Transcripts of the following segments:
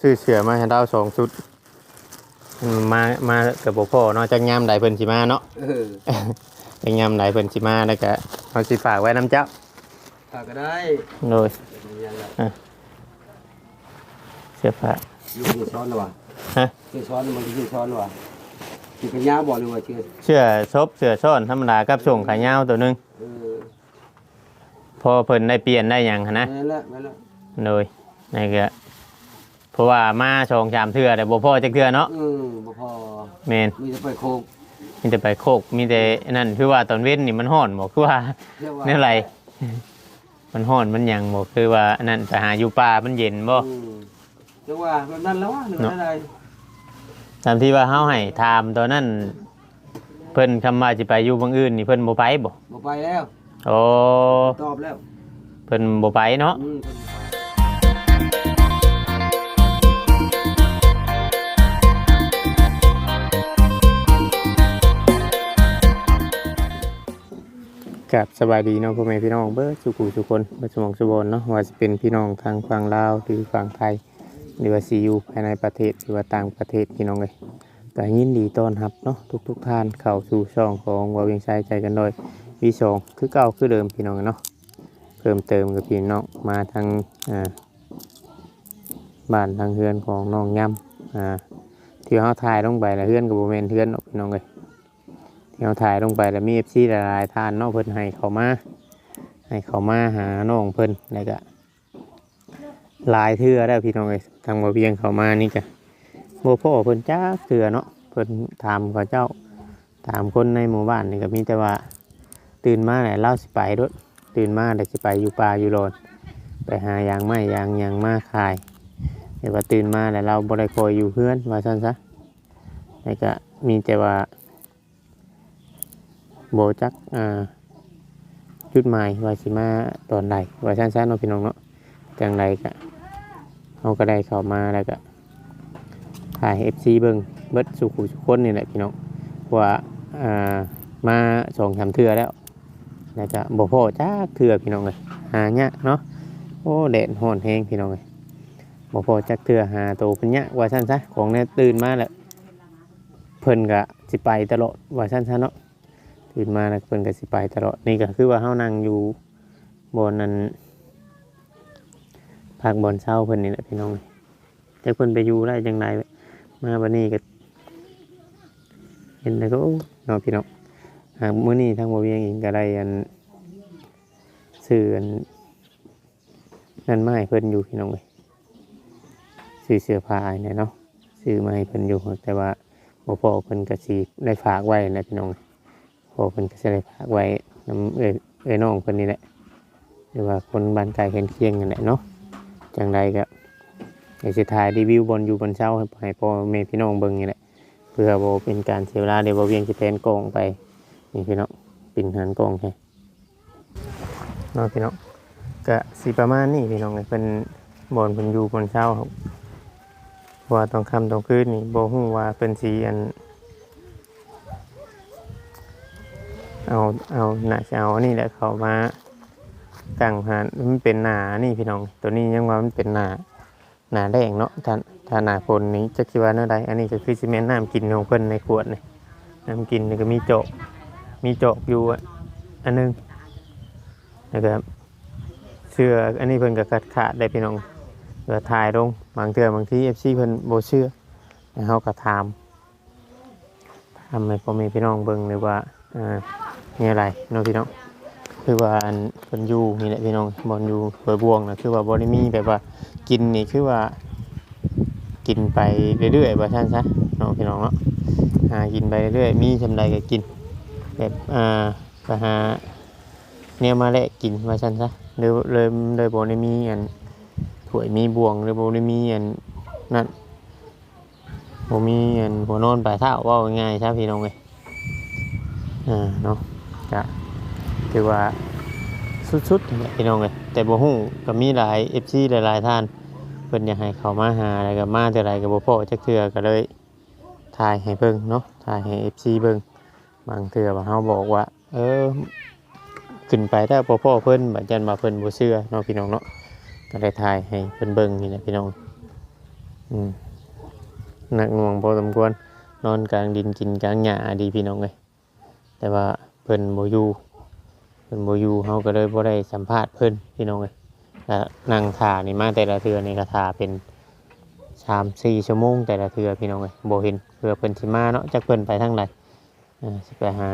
ซื้อเสือมาให้เราสองชุดอืมมามากับบ่พ่อเนาะจักยามใดเพิ่นสิมาเนาะเออจักยามใดเพิ่นสิมาแล้วก็เอาสิฝากไว้น้ำเจ้าฝากก็ได้โดยเป็นยังไงเสื้อผ้าลูกชื่อช้อนหรอวะฮะชื่อช้อนมันชื่อช้อนหรอวะชื่อเป็นยาบอกเลยว่าชื่อเสื้อซบเสื้อซ้อนธรรมดากับส่งขายาวตัวหนึงเออพอเพิ่นได้เปลี่ยนได้หยังหั้นนะนั่นแหละนั่นแหละโดยนี่ก็ เพราะว่ามาสองสามเทื่อแต่บ่พอจักเทื่อเนาะเออบ่พอแม่นมีแต่ไปโคกมีแต่ไปโคกมีแต่นั่นคือว่าตอนเว้นนี่มันฮ้อนบ่คือว่าเรียกว่าเนี่ยอะไรมันฮ้อนมันหยังบ่คือว่าอันนั้นไปหาอยู่ป่ามันเย็นบ่อืมเรียกว่าแบบนั้นแล้ววะหรือว่าอะไรตามที่ว่าเฮาให้ถามตอนนั้นเพิ่นคำว่าสิไปอยู่บางอื่นนี่เพิ่นบ่ไปบ่บ่ไปแล้วโอ้ตอบแล้วเพิ่นบ่ไปเนาะ กับสบายดีเนาะพ่อแม่พี่น้องเบิดสุขุทุกคนเบิดสมองสุบนเนาะว่าจะเป็นพี่น้องทางฝั่งลาวหรือฝั่งไทยหรือว่าซีอูภายในประเทศหรือว่าต่างประเทศพี่น้องเลยก็ยินดีต้อนรับเนาะทุกๆทท่านเข้าสู่ช่องของวาเวียงชัยใจกันโดยวีสองคือเก่าคือเดิมพี่น้องเนาะเพิ่มเติมกับพี่น้องมาทางอ่าบ้านทางเฮือนของน้องย่ำอ่าที่เขาถ่ายลงไปแล้วเฮือนกับโมเมนเฮือนพี่น้องเลย เขาถ่ายลงไปแล้วมีเอฟซีหลายทานนาะเพิ่นให้เขามาให้เขามาหาน้องเพิ่นแล้วก็ลายเทื่อแล้พี่น้องเอ้ยทางบ่เวียงเขามานี่กะบ่พ่อเพิ่นจ้าเทื่อเนาะเพิ่นถามเขาเจ้าถามคนในหมู่บ้านนี่ก็มีแต่ว่าตื่นมาแล้วเล่าสิไปด้วยตื่นมาแล้วสิไปอยู่ป่าอยู่โลนไปหายางไม้ยางยางมาขายแต่ว่าตื่นมาแล้วเราบ่ได้คอยอยู่เพื่อนว่าซั่นซะแล้วก็มีแต่ว่า บจักอ่าจุดหมายว่าสิมาตอนใดว่าซั่นซะเนาะพี่น้องเนาะจังไรก็เขาก็ได้เข้ามาแล้วก็ถ่ายเอฟซีเบิ้งเบิดสุขุสุขคนนี่แหละพี่น้องว่าอ่ามาสองสามเทื่อแล้วแล้วก็บ่พอจ้าเทื่อพี่น้องเลยหาเนี้ยเนาะโอ้แดดฮ้อนแห้งพี่น้องเลยบ่พอจักเทื่อหาโตเป็นเนี้ยว่าสั้นซะของเนี่ยตื่นมาแล้วเพิ่นก็สิไปตลอดว่าสั้นซะเนาะ ตื่นมาแล้วเพิ่นก็สิไปตลอดนี่ก็คือว่าเฮานั่งอยู่บนนั้นภาคบอลเช้าเพิ่นนี่แหละพี่น้องแต่เพิ่นไปอยู่ได้จังไดมาบัดนี้ก็เห็นแล้วก็โอ้เนาะพี่น้องหากมื้อนี้ทางบ่เวียงเองก็ได้อันซื้ออันนั่นมาให้เพิ่นอยู่พี่น้องเอ้ยซื้อเสื้อผ้าให้เนี่ยเนาะซื้อมาให้เพิ่นอยู่แต่ว่าบ่พอเพิ่นก็สิได้ฝากไว้นะพี่น้อง พอเพิ่นก็สิได้ฝากไว้นำเอ้ยเอ้ยน้องเพิ่นนี่แหละหรือว่าคนบ้านไกลเคียงเคียงกันแหละเนาะจังใดก็อยากจะถ่ายรีวิวบอลอยู่บนเช้าให้ให้พ่อแม่พี่น้องเบิ่งนี่แหละเพื่อบ่เป็นการเสียเวลาเดี๋ยวบ่เวียงจะเป็นกองไปนี่พี่น้องปิ่นหันกองให้เนาะพี่น้องก็สิประมาณนี้พี่น้องเลยเป็นบอลเพิ่นอยู่บนเช้าครับว่าต้อนค่ำต้อนคืนนี่บ่ฮู้ว่าเป็นสีอัน เอาเอาหนาจะเอานี่แหละเขามากังหานมันเป็นหนานี่พี่น้อง ตัวนี้ยังว่ามันเป็นหนาหนาแดงเนาะถ้าถ้าหนาฝนนี้จะคิดว่าเน่าใดอันนี้ก็คือซีเมนต์น้ำกินของเพิ่นในขวดนี่น้ำกินนี่ก็มีโจกมีโจกอยู่อะอันหนึงแล้วก็เสื้ออันนี้เพิ่นก็ขาดขาดได้พี่น้องก็ถ่ายลงบางเทื่อบางทีเอฟซีเพิ่นโบเชื่อแล้วเขาก็ถามถามให้พ่อแม่พี่น้องเบิ่งเลยว่าอ่า มีอะไรเนาะพี่น้องคือว่าอันอยู่นี่แหละพี่น้องบอลอยู่เปิดบวงนะคือว่าบอลมีแบบว่ากินนี่คือว่า กินไปเรื่อยๆว่าท่านซะเนาะพี่น้องเนาะหากินไปเรื่อยๆมีชำใดก็กิน แบบอ่าก็หาเนี่ยมาแลกกินว่าท่านซะหรือเลยเลยบอลมีอันถ้วยมีบวงหรือบอลมีอันนั่นบมีอันหัวนอนปลายเท้าว่าง่ายใช่พี่น้องเลยอ่าเนาะ จะถือว่าสุดๆพี่น้องเลยแต่บ่ฮู้ก็มีหลาย FC หลายๆท่านเพิ่นอยากให้เขามาหาอะไรก็มาแต่ไรก็บ่พอจักเทื่อก็เลยถ่ายให้เบิ่งเนาะถ่ายให้ FC เบิ่งบางเทื่อว่าเฮาบอกว่า เออขึ้นไปถ้าบ่พอเพิ่นบัดยันมาเพิ่นบ่เชื่อเนาะพี่น้องเนาะก็ได้ถ่ายให้เพิ่นเบิ่งนี่แหละพี่น้องอืมหนักหน่วงพอสมควรนอนกลางดินกินกลางหญ้าดีพี่น้องเลยแต่ว่า เพิ่นบ่อยู่เพิ่นบ่อยู่เฮาก็เลยบ่ได้สัมภาษณ์เพิ่นพี่น้องเลยแล้วนั่งท่านี่มาแต่ละเทื่อนี่ก็ท่าเป็น3-4ชั่วโมงแต่ละเทื่อพี่น้องเลยบ่เห็นเพื่อเพิ่นสิมาเนาะจักเพิ่นไปทางใดอ่าสิไปหา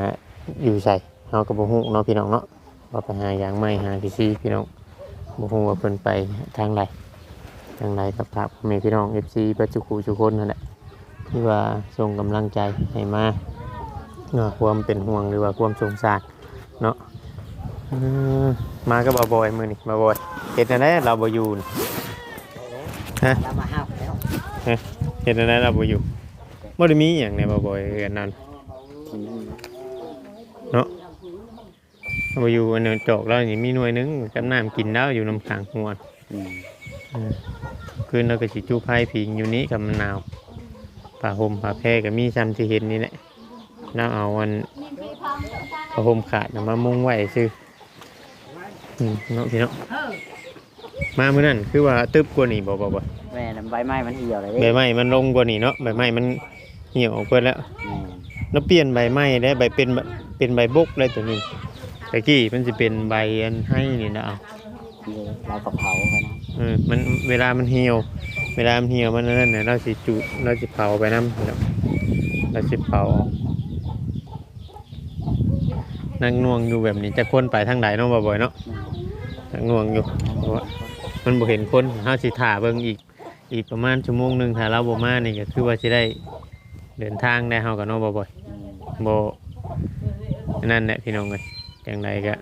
อยู่ไสเฮาก็บ่ฮู้เนาะพี่น้องเนาะว่าไปหาหยังใหม่หาที่ซีพี่น้องบ่ฮู้ว่าเพิ่นไปทางใดทางใดกับพระพ่อแม่พี่น้อง FC ปัจจุคูทุกคนนั่นแหละที่ว่าส่งกำลังใจให้มา เนาะความเป็นห่วงหรือว่าความสงสารเนาะเออมาก็บาบอยมือนี่บาบอยเห็นอะไรเราบอยู่นี่เรามาห้าวแล้วเห็นอะไรเราบอยู่บ่ได้มีอย่างในบาบอยอันนั้นเนาะบอยู่อันนั้นจอกแล้วนี่มีหน่วยหนึงกับน้ำกินแล้วอยู่น้ำขังหัวอืมคืนเราก็สิจูไพ่พิงอยู่นี้กับมะนาวผ้าห่มผ้าแพรก็มีซ้ำที่เห็นนี่แหละ เราเอาอันผ้าห่มขาดน่ะมามุงไว้ซื้ออืมเนาะพี่เนาะมาเมื่อนั้นคือว่าตึบกว่านี่บ่บ่บ่แม่น้ำใบไม้มันเหี่ยวเลยใบไม้มันลงกว่านี่เนาะใบไม้มันเหี่ยวออกไปแล้วแล้วเปลี่ยนใบไม้ได้ใบเป็นใบเป็นใบบกเลยตัวนี้ตะกี้มันจะเป็นใบอันให้นี่นะเอาเราก็เผาไปนะเออมันเวลามันเหี่ยว เวลามันเหี่ยวมันนั่นเนี่ยเราสิจุเราสิเผาไปน้ำครับเราสิเผาออก นั่งน่วงอยู่แบบนี้จะค้นไปทางไหนเนาะบ่อยๆเนาะนั่งน่วงอยู่เพราะว่ามันบ่เห็นคนเฮาสิถ่าเบิ่งอีกอีกประมาณชั่วโมงหนึงถ้าเราบ่มานี่ก็คือว่าสิได้เดินทางได้เฮากับเนาะบ่อยๆบ่นั่นแหละพี่น้องเอ้ยจังไดก็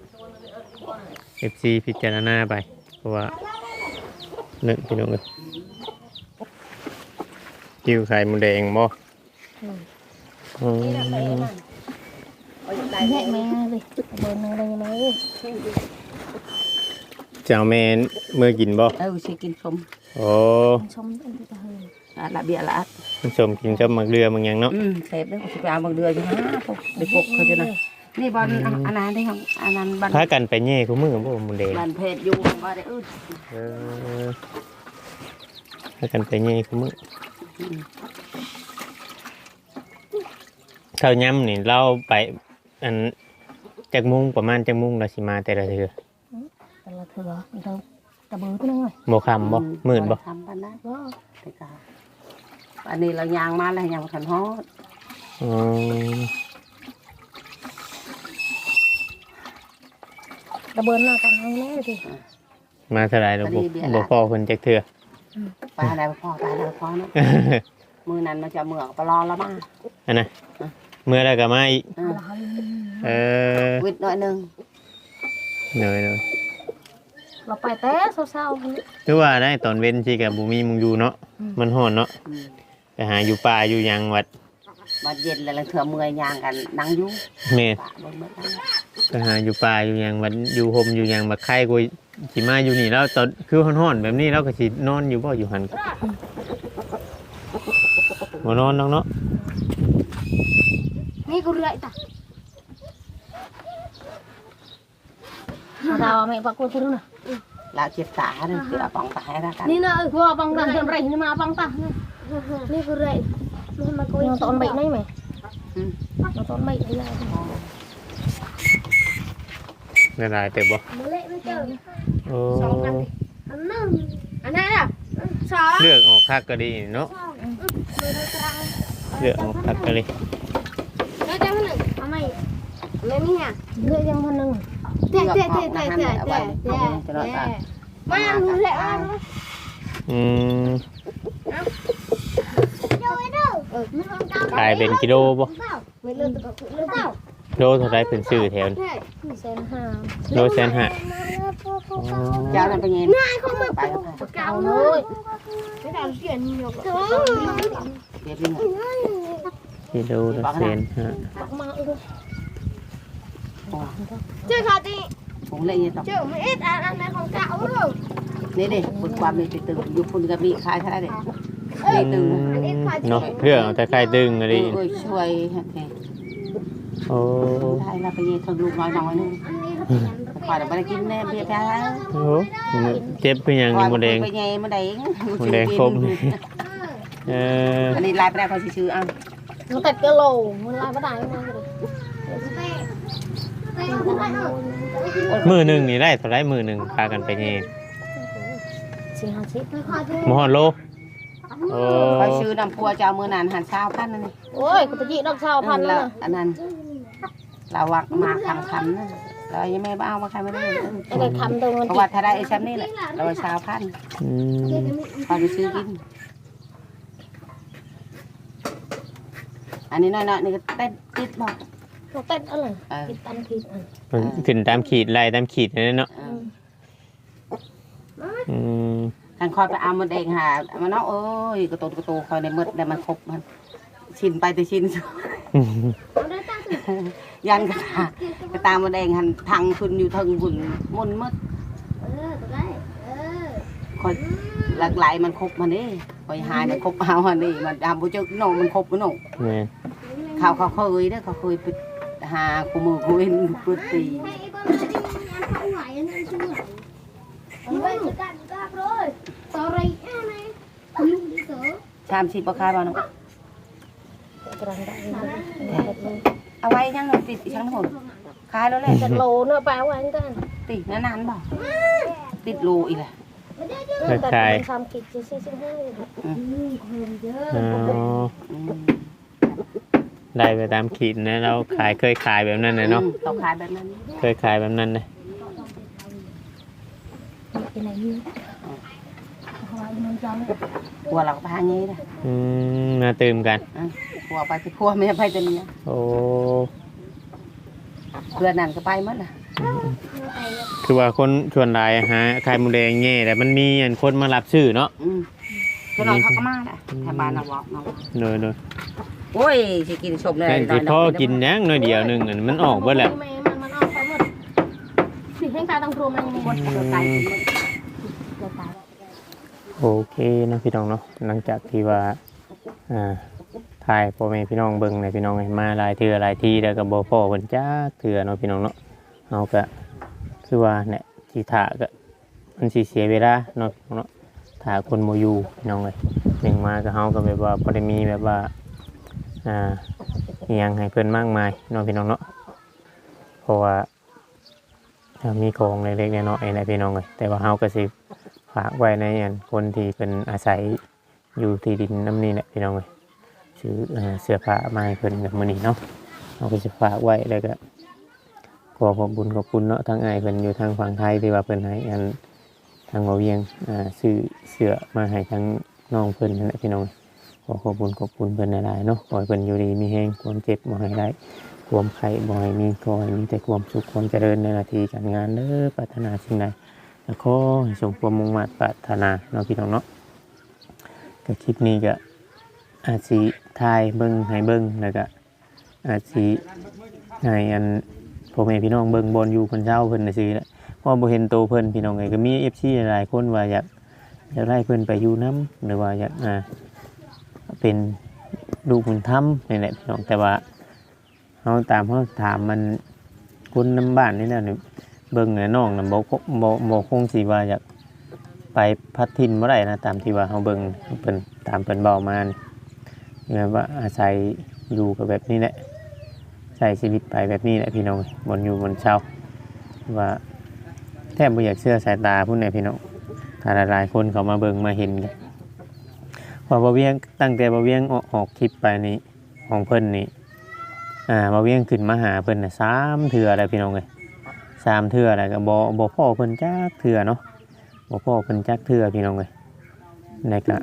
FC พิจารณาไปเพราะว่าหนึ่งพี่น้องเอ้ยกิ้วไข่หมูแดงบ่อืม แม่แม่เลยเบอร์หนึ่งเลยแม่เจ้าแม่นเมื่อกินบ่เออสิกินชมโอ้ชมอันนี้ก็เฮยอะละเบียละมันสมกินกับมักเรือมันหยังเนาะอืมเสพแล้วสิไปเอาบางเดือนอยู่นะพวกเด็กพวกเขาจะนะนี่บอลอันนั้นได้ของอันนั้นบันพากันไปแย่กูมือบ่หมูแดงบันเพจอยู่บ่ได้อึดเออพากันไปแย่กูมือข้าวย่ำนี่เราไป อันจักมุงประมาณจักมุงเราสิมาแต่ละเทื่อแต่ละเถื่อเราตะเบอร์ตัวนึงเลยบ่คำบ่หมื่นบ่ทำปันนั้นก็แต่ก็อันนี้เรายางมาแล้วยังบ่ทันฮอดอืมตะเบอร์หน้ากันให้แม่สิมาเท่าไหรเราบ่บ่พอเพิ่นจักเทื่อไปอะไรพ่อไปอะไรพ่อเนาะมือนั้นมันจะเหมือกปลอแล้วมั้งอันน่ะ เมื่อแล้วก็มาอีกอ่าเออวิทย์หน่อยหนึงเหนื่อยเลยเราไปแต่เศร้าๆนี่คือว่าได้ตอนเว้นสิกับบ่มีมุงอยู่เนาะอืมมันฮ้อนเนาะอืมไปหาอยู่ป่าอยู่หยังวัดบัดเย็นแล้วลังเถื่อเมื่อยยางกันนั่งอยู่แม่นปะเบิ่งเบิ่งนั่งไปหาอยู่ป่าอยู่หยังวัดอยู่ห่มอยู่หยังบักไข่กูสิมาอยู่นี่แล้วตอนคือฮ้อนๆแบบนี้เราก็สินอนอยู่บ่อยู่หั่นบ่นอนน้องเนาะ Nghe cô rưỡi ta. Sao mẹ bà cô cô rưỡi Là chết tả nè, chứ là bóng tả hay ra cả. Nì nè, cô bóng tả chậm rảnh mà bóng tả. Nè Nghe cô rưỡi Nó tốn bệnh đấy mày ừ. Nó tốn bệnh đấy là Nghe này tệ bao, Mới lệ mới chờ Ồ. Xong à? Xong Được, ổ khác cơ Được, ổ khác cơ แม่เมียเลือดยังคนหนึ่งแต่แต่เต่แต่แต่แต่เต่มาหนูเลยอะอืมขายเป็นกิโลบ่โลเท่าไรเป็นสื่อแถวโลแสนหะาเจ้าเป็นไงนายเขามาไกเก่าเลยไม่ได้เสียนเดียวกิโลละแสนหะ มาอีกเจ้าขาตีผมเลยเนี่ยต้องเจ้าไม่เอ็ดอันอันไหนของเก่าเลยนี่ดิบุญความมีติดตึงอยู่พุ่นกับมีคลายเท่าไหร่เด็อืมเนาะเรื่องเอาแต่ไข่ตึงอะไรเอ้ยช่วยให้โอ้ได้แล้วไปเยี่ยทางลูกน้อยน้อยนึงอันนี้เขาเขียนคอยเดี๋ยวไปกินแน่เบียร์แพ้โหเจ็บเป็นหยังคอยนี่หมดแดงไปไงมาแดงหมดแดงคมเอออันนี้ลายไปได้เขาสิชื่อเอามันตัดกระโหลกมันลายบ่ได้มันเลยเตะเตะขึ้นไปเอา มือหนึ่งนี่ได้เท่าไรมือหนึ่งพากันไปนี่สี่ห้าสิบไม่ค่อยเท่มหอนโลโอ้เขาชื่อนำพัวเจ้ามือนานหันเช้าพันนั่นนี่โอ้ยกุตจิดอกชาวพันแล้แล้ววนะอันนั้นเราวักมาคำคำนะเรายังไม่เอามาใครไม่ได้ไอ้ได้คำตรงมันเพราะว่าถ้าได้ไอ้แชมป์นี่แหละเราเช้าพันอืมเขาจะซื้อกินอันนี้น้อยๆนี่ก็เต้นติดบอก เราเต้นอะไรเออ กินตันคิดอันมันขึ้นตามขีดไล่ตามขีดนั่นเนาะเอออืมทางคอยไปเอามันเองหามันเนาะโอ้ยกระโตนกระโตคอยในมืดได้มันครบมันชินไปแต่ชิน เอาได้ตั้งสิยันกระตากระตามันเองหันทางคุณอยู่ทางบุญมุนมืดเออตัวได้เออคอยหลากหลายมันครบมันนี่คอยหายมันครบเอาอันนี้มันดำบุจึกโนมันครบมันโนแม่นเขาเขาเคยเด้อเขาเคยไป หากูมือกูเห็นกูตีให้ไอ้บ้านไม่ได้มีงานทำไหวอันนั้นช่วยเอาไว้จะกันกับเลยต่อไรแอ่ไหนคุณลุงดีเต๋อชามชีปลาคายบ้าน้องกำลังได้เอาไว้ยังหนติดอีกชั้นหนคายแล้วแหละจะโลเนื้อปลาไว้กันติดนานๆบ่ติดรูอีกแหละคล้ายทำกิจจะซื้อซื้อให้อืมๆอ๋ออืม ไล่ไปตามขีดนะเราขายเคยขายแบบนั้นเลยเนาะอืมต้องขายแบบนั้นเคยขายแบบนั้นเลยเป็นไรนี่หัวเราก็พางี้นะอืมมาตื่มกันอะหัวไปที่พัวไม่ไปจะเนี้ยโอ้เพื่อนนั่นก็ไปหมดละคือว่าคนชวนหลายหาขายหมูแดงแง่แต่มันมีอันคนมารับชื่อเนาะอืมก็นอนเขาก็มาแหละแถวบ้านเราวอกเนาะเนยเนย โอ้ยสิกินชมเลยแต่ที่พ่อกินยังหน่อยเดียวหนึงอันมันออกเบิดแล้วมันมันออกไปหมดสิให้การตั้งครัวมันยังมีคนเกิดตายกินหมดเกิดตายโอเคเนาะพี่น้องเนาะหลังจากที่ว่าอ่าถ่ายพ่อแม่พี่น้องเบิ่งในพี่น้องให้มาหลายเทื่อหลายที่แล้วก็บ่พอเพิ่นจักเทื่อเนาะพี่น้องเนาะเฮาก็คือว่าเนี่ยที่ถ่าก็มันสิเสียเวลาเนาะพี่น้องเนาะถ่าคนบ่อยู่พี่น้องเอ้ยหนึ่งมาก็เฮาก็แบบว่าบ่ได้มีแบบว่า อ่าอิหยังให้เพิ่นมากมายเนาะพี่น้องเนาะเพราะว่าอ่ามีของเล็กๆน้อยๆนะพี่น้องเอ้ยแต่ว่าเฮาก็สิฝากไว้ในอันคนที่เป็นอาศัยอยู่ที่ดินน้ำนี่แหละพี่น้องเลยซื้อเอ่อเสื้อผ้ามาให้เพิ่นกับมือนี้เนาะเราก็จะฝากไว้แล้วก็ขอขอบบุญขอบคุณเนาะทั้งไอ้ายเพิ่นอยู่ทางฝั่งไทยที่ว่าเพิ่นให้อันทางเราเวียงอ่าซื้อเสื้อมาให้ทั้งน้องเพิ่นนั่นแหละพี่น้อง ขอขอบุญขอบคุณเพิ่นหลายๆเนาะขอให้เพิ่นอยู่ดีมีแห้งความเจ็บบ่ให้ได้ความไข้บ่ให้มีขอให้มีแต่ความสุขความเจริญในหน้าที่การงานเด้อปรารถนาสิ่งใดแล้วก็ให้สมความมุ่งมั่นปรารถนาเนาะพี่น้องเนาะก็คลิปนี้ก็อาจสิทายเบิ้งให้เบิ้งแล้วก็อาจสิให้อันพ่อแม่พี่น้องเบิ้งบอลอยู่คนเช้าเพิ่นน่ะสิแหละเพราะบ่เห็นโตเพิ่นพี่น้องเอ้ยก็มี FC หลายคนว่าอยากอยากได้เพิ่นไปอยู่นํหรือว่าอยากอ่า เป็นลูกบุญธรรมนี่แหละพี่น้องแต่ว่าเฮาตามเฮาถามมันคุณนนํบ้านนี่แหละนี่เบิ่งเนี่ยน้องน่ะบ่คงบ่บ่คงสิว่าอยากไปพัดทินบ่อได้นะตามที่ว่าเฮาเบิ่งเพิ่นตามเพิ่นเว้ามานี่แบบว่าอาศัยอยู่กับแบบนี้แหละใช้ชีวิตไปแบบนี้แหละพี่น้องบนอยู่บนเช้าว่าแทบบ่อยากเชื่อสายตาพุ่นเนี่ยพี่น้องถ้าหลายๆคนเขามาเบิ่งมาเห็นกัน ว่าบ่เวียงตั้งแต่บ่เวียงออกออกคลิปไปนี่ของเพิ่นนี่อ่าบ่เวียงขึ้นมาหาเพิ่นน่ะสามเทื่อแล้วพี่น้องเอ้ยสามเทื่ออะไรก็บ่บ่พ่อเพิ่นจักเทื่อเนาะบ่พ่อเพิ่นจักเทื่อพี่น้องเอ้ยแล้วก็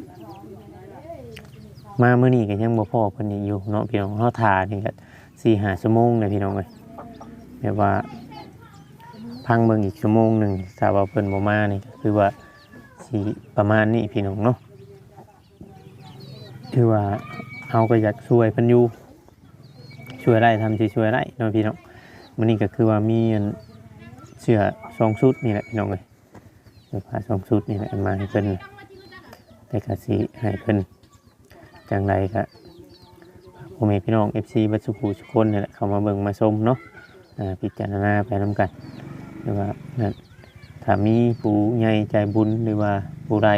มาเมื้อนี้ก็ยังบ่พ่อเพิ่นอีกอยู่เนาะพี่น้องเฮาท่านี่ก็4-5ชั่วโมงเลยพี่น้องเอ้ยแบบว่า พังเบิ่งอีกชั่วโมงหนึ่งถ้าวเพิ่นบ่มานี่คือว่าสิประมาณนี้พี่น้องเนาะ คือว่าเฮาก็อยากช่วยเพิ่นอยู่ช่วยได้ทำสิช่วยได้เนาะพี่น้องมันนี่ก็คือว่ามีอันเสื้อสองชุดนี่แหละพี่น้องเลยเสื้อผ้าสองชุดนี่แหละมาให้เพิ่นแต่กสีให้เพิ่นจังไรก็ผมเองพี่น้องเอฟซีบัดสุขุสุคนนี่แหละเขามาเบิ่งมาชมเนาะอ่าพิจารณาไปน้กันหรือว่านั่นถ้ามีผู้ใหญ่ใจบุญหรือว่าผู้ใด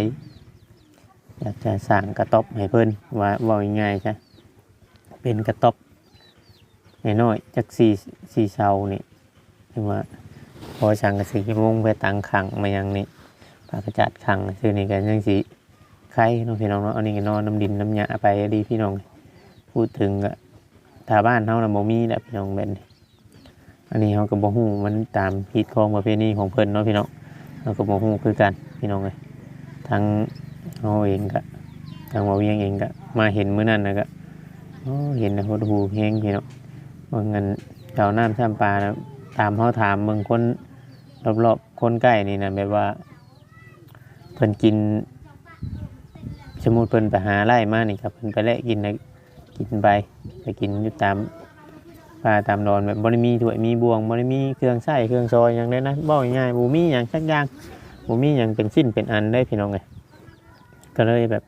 อยากจะสั่งกระต๊อบให้เพิ่นว่าว่าง่ายๆจ้ะเป็นกระต๊อบน้อยๆจักสี่สี่เสานี่ถึงว่าพอสั่งกระสีมุงไปตังขังมายังนี่ปากกระจัดขังคือนี่กันยังสีไข่น้องพี่น้องเนาะอันนี้ก็นอนน้ำดินน้ำหยาไปดีพี่น้องพูดถึงก็ถ้าบ้านเฮาน่ะบ่มีแหละพี่น้องแบบนี้อันนี้เฮาก็บ่ฮู้มันตามฮิตของประเพณีของเพิ่นเนาะพี่น้องเฮาก็บ่ฮู้คือกันพี่น้องเอ้ยทาง เฮาเองก็ทางบ่เวียงเองก็มาเห็นมื้อนั้นนะก็โอ้เห็นแล้วโหดหูแฮงพี่น้องว่างั้นเจ้าน้ำซ้ำปลานะตามเฮาถามเบิ่งคนรอบๆคนใกล้นี่นะแบบว่าเพิ่นกินสมมุติเพิ่นไปหาไร่มานี่ครับเพิ่นไปแลกกินนะกินไปไปกินอยู่ตามป่าตามดอนแบบบ่ได้มีถ้วยมีบวงบ่ได้มีเครื่องใช้เครื่องซอยหยังได้นะบ่ง่ายๆบ่มีหยังสักอย่างบ่มีหยังเป็นสิ้นเป็นอันได้พี่น้องเอ้ย ก็เลยแบบ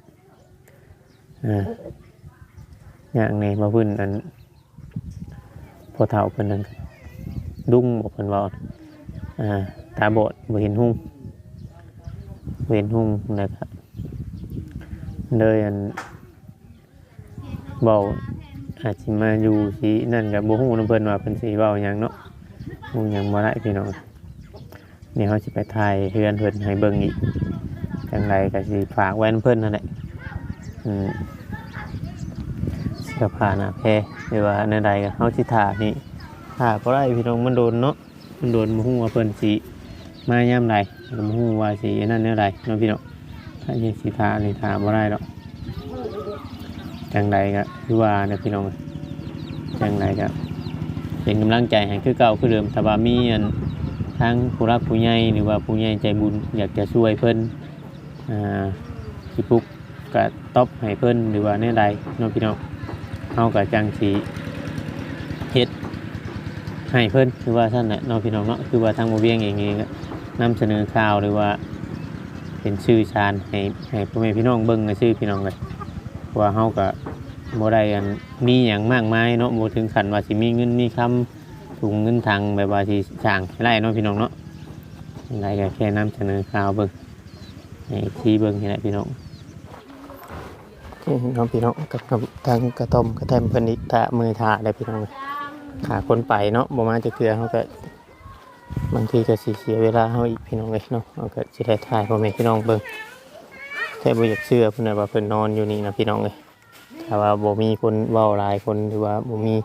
อย่างในี้บ่เพิ่นอันพอเฒ่าเพิ่นนั่นดุ้งบ่เพิ่นว่าตาบอดบ่เห็นหุ่งเห็นหุ่งนะครับเลยอันเบาอาจสิมาอยู่สินั่นกับบ่ฮู้นำเพิ่นว่าเพิ่นสิเว้าหยังเนาะฮู้หยังบ่ได้พี่น้องนี่เฮาสิไปถ่ายเฮือนเพิ่นให้เบิ่งอีก จังไดก็สิฝากไว้นเพิ่นนั่นแหละอืมเสื้อผ้าหน้าแพรหรือว่าแนใดก็เฮาสิถ่านี่ถ่าบ่ได้พี่น้องมันโดนเนาะมันโดนบ่ฮู้ว่าเพิ่นสิมายามใดก็บ่ฮู้ว่าสิอันนั้นแนวใดเนาะพี่น้องถ้ายังสีทานี่ทาบ่ได้หรอกจังใดก็คือว่าเนี่ยพี่น้องจังใดก็เป็นกำลังใจให้คือเก่าคือเดิมแต่ว่ามีอันทั้งผู้รักผู้ใหญ่หรือว่าผู้ใหญ่ใจบุญอยากจะช่วยเพิ่นอ่า สิปุกก็ตอบให้เพิ่นหรือว่าแนวใดน้องพี่น้องเฮาก็จังสิเฮ็ดให้เพิ่นคือว่าท่านน่ะน้องพี่น้องเนาะคือว่าทางบ่เวียงเองเองก็นำเสนอข่าวหรือว่า เป็นชื่อชาญให้ให้พ่อแม่พี่น้องเบิ่งในชื่อพี่น้องเลยเพราะว่าเฮาก็บ่ได้อันมีหยังมากมายเนาะบ่ถึงขั้นว่าสิมีเงินมีคำถุงเงินทางแบบว่าสิสร้างให้ได้เนาะพี่น้องเนาะไรก็แค่นำเสนอข่าวเบิ่ง ให้ที่เบิ่งนี่แหละพี่น้องน้องพี่น้องกับทางกระต้มกระแทมเพิ่นอีกถ้ามือถ่าได้พี่น้องเลยขาคนไปเนาะบ่มาจะเกลือเฮาก็บางทีก็สิเสียเวลาเฮาอีกพี่น้องเลยเนาะเอาก็สิได้ถ่ายพ่อแม่พี่น้องเบิ่งแค่บ่อยากเชื่อเพิ่นน่ะว่าเพิ่นนอนอยู่นี่นะพี่น้องเลยถ้าว่าบ่มีคนเว้าหลายคนหรือว่าบ่มี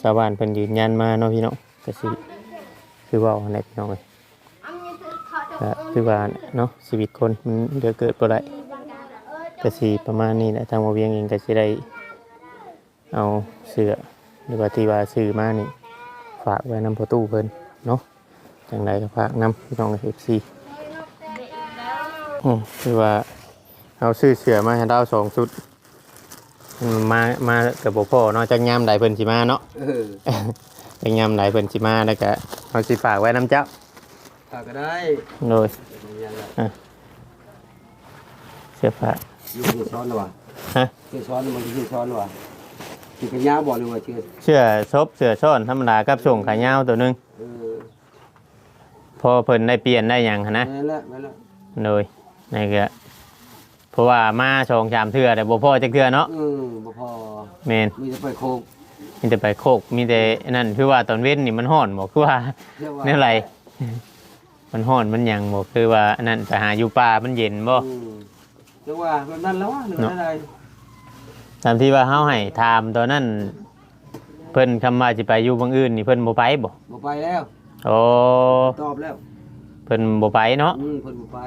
ชาวบ้านเพิ่นยืนยันมาเนาะพี่น้องก็สิคือเว้าหั่นพี่น้องเลย ก็คือว่าเนาะชีวิตคนมันเดือเกิดบ่ได้ก็สิประมาณนี้แหละทางบ่เวียงเองก็สิได้เอาเสื้อหรือว่าที่ว่าซื้อมานี่ฝากไว้นำประตูเพิ่นเนาะจังไรก็ฝากน้ำพี่น้องเอฟซีอืมคือว่าเอาซื้อเสือมาให้ดาวสองชุดอืมมามากับบ่พ่อเนาะจังยามใดเพิ่นสิมาเนาะเออจังยามใดเพิ่นสิมาแล้วก็เอาสิฝากไว้น้ำเจ้า ฝากก็ได้โดยเป็นยังไงล่ะเสื้อผ้าอยู่ที่ช้อนหรือวะฮะชื่อช้อนมันชื่อช้อนหรือวะชื่อเป็นยาบ่หรือว่าชื่อเสื้อซบเสื้อซ่อนธรรมดากับส่งขายาวตัวหนึงเออพอเพิ่นได้เปลี่ยนได้หยังหั้นนะนั่นแหละนั่นแหละโดยนี่ก็เพราะว่ามาสองสามเทื่อแต่บ่พอจักเทื่อเนาะเออบ่พอแม่นมีแต่ไปโคกมีแต่ไปโคกมีแต่นั่นคือว่าตอนเว้นนี่มันห้อนบอกคือว่าเรียกว่าเนี่ยอะไร มันห้อนมันหยังบอกคือว่าอันนั่นไปหาอยู่ป่ามันเย็นบ่อืมเรียกว่าแบบนั้นแล้ววะหรือว่าอะไรตามที่ว่าเฮาให้ถามตอนนั้นเพิ่นคำว่าสิไปอยู่บางอื่นนี่เพิ่นบ่ไปบ่บ่ไปแล้วโอ้ตอบแล้วเพิ่นบ่ไปเนาะอืมเพิ่นบ่ไป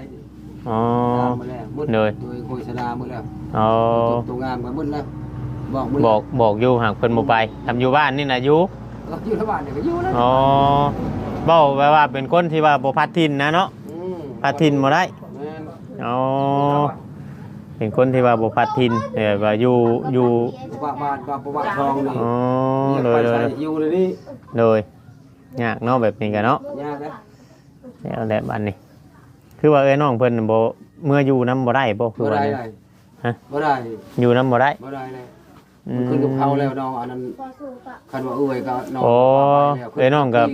อ๋อตามมาแล้วหมดเลยโดยโฆษณาหมดแล้วอ๋อจบตัวงานไปหมดแล้วบอกหมดบแล้วอกบอกอยู่หากเพิ่นบ่ไปทำอยู่บ้านนี่น่ะอยู่เอออยู่ระหว่างเนี่ยก็อยู่แล้วอ๋อ เว้าแปลว่าเป็นคนที่ว่าบ่พัดถิ่นนะเนาะอืมพัดถิ่นบ่ได้แม่นอ๋อเป็นคนที่ว่าบ่พัดถิ่นแต่ว่าอยู่อยู่ปากบานปากประวัติทองนี่อ๋ออยากโดไปยโดใส่ยอยู่เลยนี่โดยยากเนาะแบบนี้กันเนาะยากนะแล้วแหละบัดนี้ คือว่าเอ้ยน้องเพิ่นน่ะบ่เมื่ออยู่น้ำบ่ได้บ่คือบ่ว่าได้เนี่ยเลยฮะบ่ได้อยู่น้ำบ่ได้บ่ได้เลยอืมันม ขึ้นกับเขาแล้วน้องอันนั้นคันว่าเอ้ยก็น้องโอ้ไปแล้วเอ้ยน้องกับ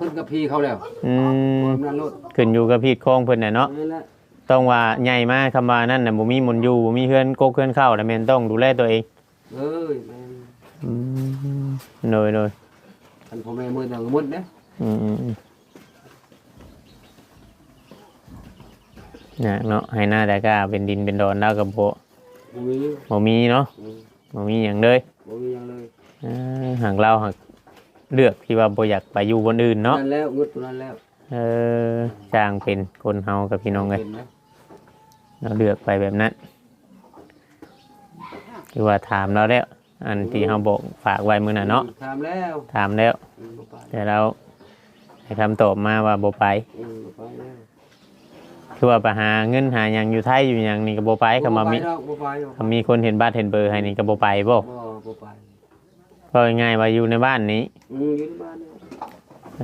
ขึ้นกับพี่เขาแล้วอืมนั่นรถขึ้นอยู่กับพี่คองเพิ่นน่ะเนาะนั่นแหละต้องว่าใหญ่มากคำว่านั่นน่ะบ่มีหมุนอยู่บ่มีเพื่อนโกกเพื่อนเข้าแล้วแม่นต้องดูแลตัวเองเอ้ยแม่นอืมโดยโดยคันพ่อแม่มือเดียวก็หมดเด้อืมอืมอืมน่ะเนาะให้หน้าแต่ก็เป็นดินเป็นดอนแล้วกับโบบ่มีบ่มีเนาะอืมบ่มีหยังเลยบ่มีหยังเลยเอ่อหากเราหาก เลือกที่ว่าบ่อยากไปอยู่บนอื่นเนาะนั่นแล้วเงินตัวนั้นแล้วเออจ้างเป็นคนเฮากับพี่น้องเลยห็นไหมเราเลือกไปแบบนั้นคือว่าถามเราแล้ว อันที่เฮาบอกฝากไว้มื้อน่ะเนาะถามแล้วถามแล้ว อืมบ่ไปแต่เราให้คำตอบมาว่าบ่ไป อืมบ่ไปแล้วคือว่าไปหาเงินหาหยังอยู่ไทยอยู่หยังนี่ก็บ่ไปคำว่ามีบ่ไปดอกบ่ไปดอกคำมีคนเห็นบัตรเห็นเบอร์ให้นี่ก็บ่ไปบ่บ่บ่ไป ก็ง่ายๆว่าอยู่ในบ้านนี้อืมอยู่ในบ้านเนี่ยเอ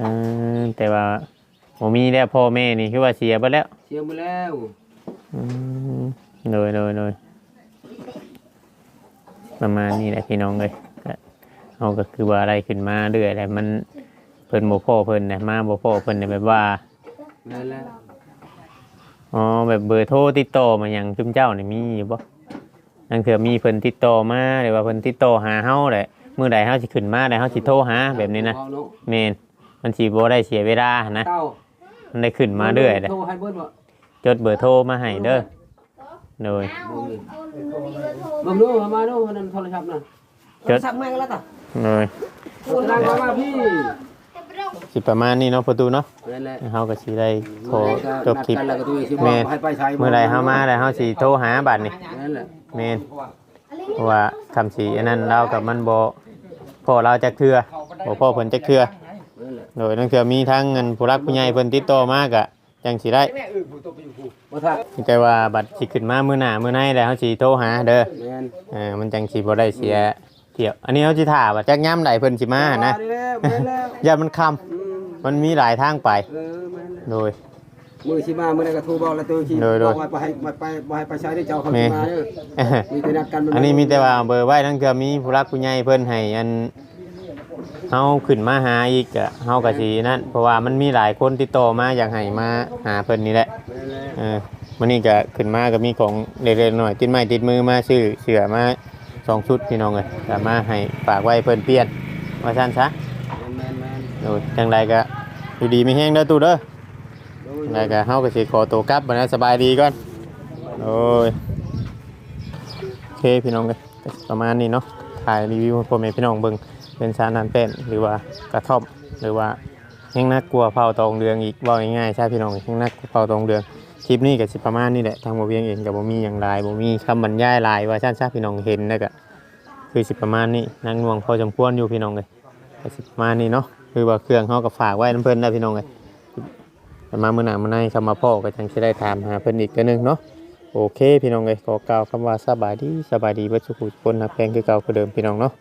อแต่ว่าบ่มีแล้วพ่อแม่นี่คือว่าเสียไปแล้วเสียหมดแล้วอืมโดยโดยโดยประมาณนี้แหละพี่น้องเลยก็เอาก็คือว่าอะไรขึ้นมาเรื่อยอะไรมันเพิ่นบ่พ่อเพิ่นเนี่ยมาบ่พ่อเพิ่นเนี่ยแบบว่านั่นแหละอ๋อแบบเบอร์โทรติดต่อมาหยังจุมเจ้านี่มีอยู่บ่นั่นคือมีเพิ่นติดต่อมาหรือว่าเพิ่นติดต่อหาเฮาแหละ มื้อใดเฮาสิขึ้นมาได้เฮาสิโทรหาแบบนี้นะเอาเาแม่นมันสิบ่ได้เสียเวลาหั้นนะเต้ามันได้ขึ้นมาเรื่อยเลยโทรให้เบิดบ่จดเบอร์โทรมาให้เด้อโดยบ่มีบ่รู้มามาดูมันนั่นโทรศัพท์น่ะจดสักแม่งแล้วต่อโดยพูดดังมามาพี่สิประมาณนี้เนาะประตูเนาะนั่นแหละเฮาก็สิได้ขอจบคลิปนัดกันแล้วก็ตัวสิบแม่อกให้ไปใช้เมื่อใดเฮามาแล้วเฮาสิโทรหาบัดนี่นั่นแหละแม่นเพราะว่าคำสีอันนั้นเรากับมันบ่ พ่อเราจักเทื่อบ่พ่อเพิ่นจักเทื่อนั่นแหละโดยนั่นคือมีทั้งเงินผู้รักผู้ใหญ่เพิ่นติดต่อมาก็จังสิได้บ่ทักแต่ว่าบัดสิขึ้นมามื้อหน้ามื้อในแล้วเฮาสิโทรหาเด้อแม่นเออมันจังสิบ่ได้เสียเที่ยวอันนี้เฮาสิถามว่าจักยามใดเพิ่นสิมาหั่นนะมาได้แล้วแม่นแล้วอย่ามันค่ำอืมมันมีหลายทางไป เออแม่นแล้วโดย มือสิมามื้อใดก็โทรบอกแล้วตัวสิโดยโดยบอกว่าไปให้ไปไปบ่ให้ไปใช้ได้เจ้าเขาแม่สิมาเด้อมีแต่นัดกันอันนี้มีแต่ว่าเบอร์ไว้นั่นคือมีผู้รักผู้ใหญ่เพิ่นให้อันเฮาขึ้นมาหาอีกอะเฮาก็สินั่นเพราะว่ามันมีหลายคนติดต่อมาอยากให้มาหาเพิ่นนี่แหละแม่นแล้วเออมื้อนี้ก็ขึ้นมาก็มีของเล็กๆหน่อยติดไม้ติดมือมาซื้อเสื้อมาสองชุดพี่น้องเอ้ยก็มาให้ฝากไว้เพิ่นเปลี่ยนว่าซั่นซะแม่นแม่นโดยจังใดก็อยู่ดีมีแฮงเด้อตู่เด้อ โดยจังใดก็เฮาก็สิขอตัวกลับบัดนะสบายดีก่อนโอ้ยโอเคพี่น้องเอ้ยประมาณนี้เนาะถ่ายรีวิวให้พ่อแม่พี่น้องเบิ่งเป็นสารนันเป็นหรือว่ากระท่อมหรือว่ายังน่ากลัวเผาตองเรืองอีกว่าง่ายๆใช่พี่น้องยังน่ากลัวเผาตองเรืองคลิปนี้ก็สิประมาณนี้แหละทางบ่เวียงเองก็บ่มีหยังหลายบ่มีคำบรรยายลายว่าซั่นซะพี่น้องเห็นแล้วก็คือสิประมาณนี้นางนวงพอสมควรอยู่พี่น้องเลยสิประมาณนี้เนาะคือว่าเครื่องเฮาก็ฝากไว้นํเพิ่นนะพี่น้องเลย มามื่อหนามื้อในคำมาพ่อก็จังสิได้ถามหาเพิ่นอีกเทื่อนึงเนาะโอเค พี่น้องเลยขอกล่าวคำว่าสบายดีสบายดีเบัดสุขุคนนะแพงคือเก่าคือเดิมพี่น้องเนาะ